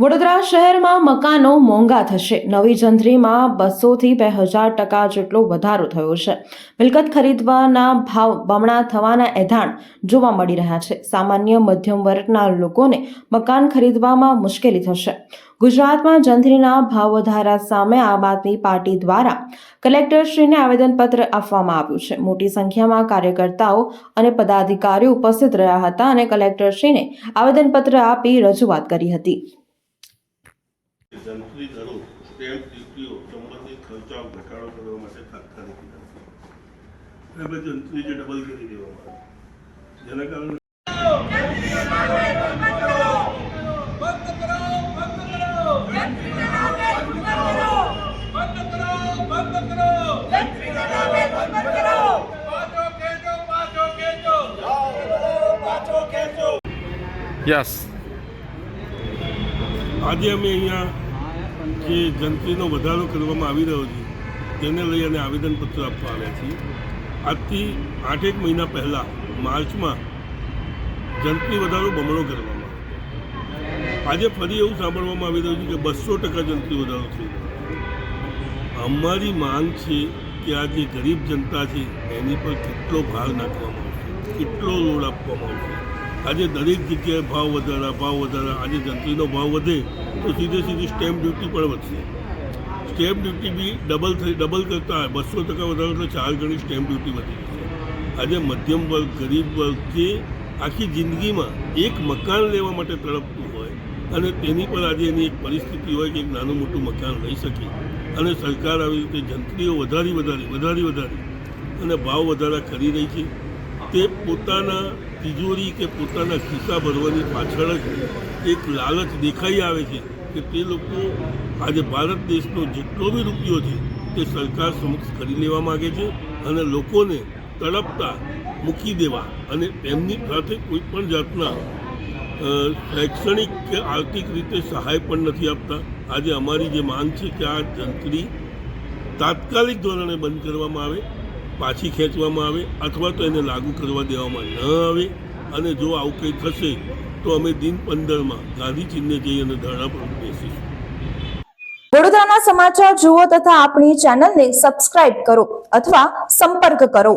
વડોદરા શહેરમાં મકાનો મોંઘા થશે. નવી જંત્રીમાં બસોથી બે હજાર ટકા જેટલો વધારો થયો છે. મિલકત ખરીદવાના ભાવ બમણા થવાના એધાણ જોવા મળી રહ્યા છે. સામાન્ય મધ્યમ વર્ગના લોકોને મકાન ખરીદવામાં મુશ્કેલી થશે. ગુજરાતમાં જંત્રીના ભાવ વધારા સામે આમ આદમી પાર્ટી દ્વારા કલેક્ટરશ્રીને આવેદનપત્ર આપવામાં આવ્યું છે. મોટી સંખ્યામાં કાર્યકર્તાઓ અને પદાધિકારીઓ ઉપસ્થિત રહ્યા હતા અને કલેક્ટરશ્રીને આવેદનપત્ર આપી રજૂઆત કરી હતી. જંત્રી દરો સ્ટેમ્પ ડ્યુટીઓ સંબંધિત ખર્ચાઓ ઘટાડો કરવા માટે તાત્કાલિક હવે જંત્રી જે ડબલ કરી દેવામાં આવે. જેના કારણે બંધ કરો બંધ કરો પાછો ખેંચો પાછો ખેંચો પાછો ખેંચો યસ આજે અમે અહીંયા જે જંત્રીનો વધારો કરવામાં આવી રહ્યો છે, તેને લઈ અને આવેદનપત્ર આપવા આવ્યા છીએ. આજથી આઠેક મહિના પહેલાં માર્ચમાં જંત્રી વધારો બમણો કરવામાં આજે ફરી એવું સાંભળવામાં આવી રહ્યું છે કે બસો ટકા જંત્રી વધારો થઈ. અમારી માંગ છે કે આ જે ગરીબ જનતા છે, એની પર કેટલો ભાર નાખવામાં આવશે, કેટલો લોડ આપવામાં આવશે? આજે દરેક જગ્યાએ ભાવ વધારા ભાવ વધારા, આજે જંત્રીનો ભાવ વધે તો સીધે સીધી સ્ટેમ્પ ડ્યુટી પણ વધશે. સ્ટેમ્પ ડ્યુટી બી ડબલ થઈ ડબલ કરતાં બસો ટકા વધારો એટલે ચાર ગણી સ્ટેમ્પ ડ્યુટી વધી જશે. આજે મધ્યમ વર્ગ, ગરીબ વર્ગ જે આખી જિંદગીમાં એક મકાન લેવા માટે તડપતું હોય અને તેની પર આજે એની એક પરિસ્થિતિ હોય કે એક નાનું મોટું મકાન લઈ શકે અને સરકાર આવી રીતે જંત્રીઓ વધારી વધારી વધારી વધારી અને ભાવ વધારા કરી રહી છે, તે પોતાના તિજોરી કે પોતાના ખિસ્સા ભરવાની પાછળ જ એક લાલચ દેખાઈ આવે છે કે તે લોકો આજે ભારત દેશનો જેટલો બી રૂપિયો છે તે સરકાર સમક્ષ કરી લેવા માગે છે અને લોકોને તડપતા મૂકી દેવા અને તેમની સાથે કોઈ પણ જાતના શૈક્ષણિક કે આર્થિક રીતે સહાય પણ નથી આપતા. આજે અમારી જે માંગ છે કે આ જંત્રી તાત્કાલિક ધોરણે બંધ કરવામાં આવે. પાછી ખેંચવામાં આવે અથવા તો એને લાગુ કરવા દેવામાં ન આવે અને જો આવું કંઈ થશે, તો અમે દિન પંદરમાં ગાંધી ચિહ્ને જઈ અને ધરણા પર બેસીશું. વડોદરાના સમાચાર જુઓ તથા આપણી ચેનલને સબસ્ક્રાઇબ કરો અથવા સંપર્ક કરો.